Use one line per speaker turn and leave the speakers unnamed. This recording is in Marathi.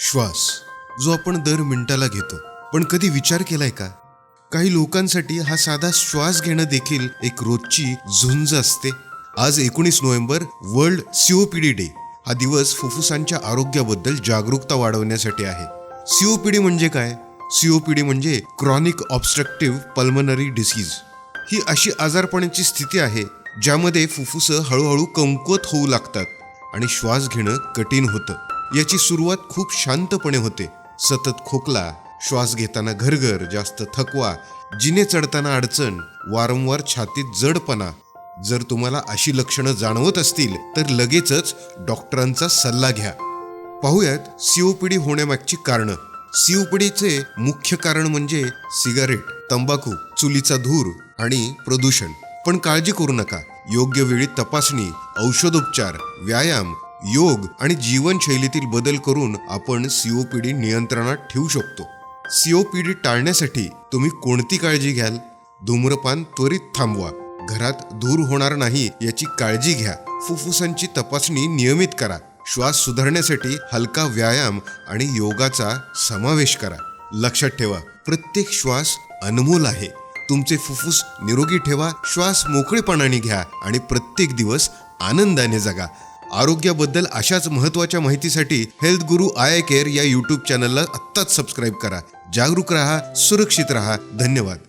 श्वास जो आपण दर मिनिटाला घेतो. पण कधी विचार केलाय का? काही लोकांसाठी हा साधा श्वास घेणं देखील एक रोजची झुंज असते. आज एकोणीस नोव्हेंबर वर्ल्ड सीओपीडी डे. हा दिवस फुफ्फुसांच्या आरोग्याबद्दल जागरूकता वाढवण्यासाठी आहे. सीओपीडी म्हणजे काय? सीओपीडी म्हणजे क्रॉनिक ऑब्स्ट्रक्टिव्ह पल्मनरी डिसीज. ही अशी आजारपणाची स्थिती आहे ज्यामध्ये फुफ्फुस हळूहळू कमकुवत होऊ लागतात आणि श्वास घेणं कठीण होतं. याची सुरुवात खूप शांतपणे होते. सतत खोकला श्वास घेताना घरघर जास्त थकवा जिने चढताना अडचण वारंवार छातीत जडपणा. जर तुम्हाला अशी लक्षणं जाणवत असतील तर लगेचच डॉक्टरांचा सल्ला घ्या. पाहूयात सीओपीडी होण्यामागची कारणं. सीओपीडीचे मुख्य कारण म्हणजे सिगारेट तंबाखू चुलीचा धूर आणि प्रदूषण. पण काळजी करू नका. योग्य वेळी तपासणी औषधोपचार व्यायाम योग आणि जीवनशैलीतील बदल करून आपण सीओपीडी नियंत्रणात ठेवू शकतो. सीओपीडी टाळण्यासाठी तुम्ही कोणती काळजी घ्याल? धूम्रपान त्वरित थांबवा. घरात धूर होणार नाही याची काळजी घ्या. फुफ्फुसांची तपासणी नियमित करा. श्वास सुधारण्यासाठी हलका व्यायाम आणि योगाचा समावेश करा. लक्षात ठेवा प्रत्येक श्वास अनमोल आहे. तुमचे फुफ्फुस निरोगी ठेवा श्वास मोकळेपणाने घ्या आणि प्रत्येक दिवस आनंदाने जगा. आरोग्याबद्दल अशाच महत्त्वाच्या माहितीसाठी हेल्थ गुरु आय केअर या यूट्यूब चॅनलला आत्ताच सबस्क्राईब करा. जागरूक रहा सुरक्षित रहा. धन्यवाद.